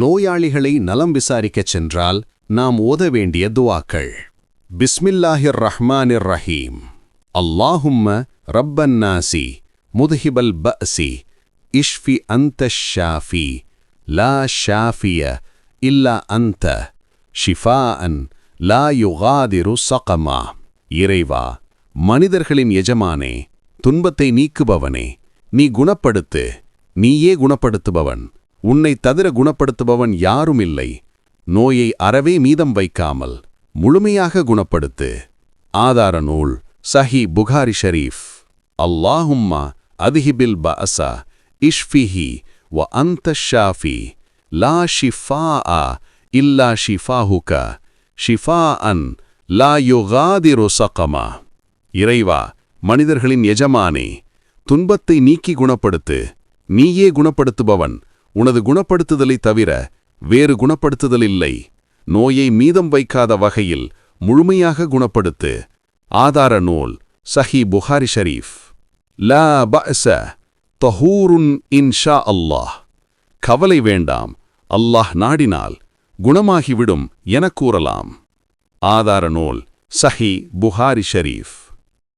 நோயாளிகளை நலம் விசாரிக்கச் சென்றால் நாம் ஓத வேண்டிய துவாக்கள். பிஸ்மில்லாஹிர் ரஹ்மானிர் ரஹீம் அல்லாஹும்ம ரப்பன்னாசி முதுஹிபல் பசி இஷ்ஃபி அந்த ஷாஃபி லா ஷாஃபிய இல்லா அந்த ஷிஃபா அன் லா யுகாதிரு சகமா. இறைவா மனிதர்களின் எஜமானே துன்பத்தை நீக்குபவனே நீ குணப்படுத்து நீயே குணப்படுத்துபவன். உன்னை தவிர குணப்படுத்துபவன் யாரும் இல்லை. நோயை அறவே மீதம் வைக்காமல் முழுமையாக குணப்படுத்து. ஆதார நூல் சஹி புகாரி ஷரீஃப். அல்லாஹும்மா அதிஹிபில் பஅசா இஷ்ஃபிஹி வ அந்த ஷாஃபி. லா ஷிஃபா இல்லா ஷிஃபாஹுக. ஷிஃபா அன் லா யுகாதிரு சகமா. இறைவா மனிதர்களின் எஜமானே துன்பத்தை நீக்கி குணப்படுத்து நீயே குணப்படுத்துபவன் உனது குணப்படுத்துதலைத் தவிர வேறு குணப்படுத்துதல் இல்லை நோயை மீதம் வைக்காத வகையில் முழுமையாக குணப்படுத்து. ஆதார நூல் சஹி புகாரி ஷரீஃப். லா பஅஸ தஹூருன் இன்ஷா அல்லாஹ். கவலை வேண்டாம் அல்லாஹ் நாடினால் குணமாகிவிடும் எனக் கூறலாம். ஆதார நூல் சஹி புகாரி ஷரீஃப்.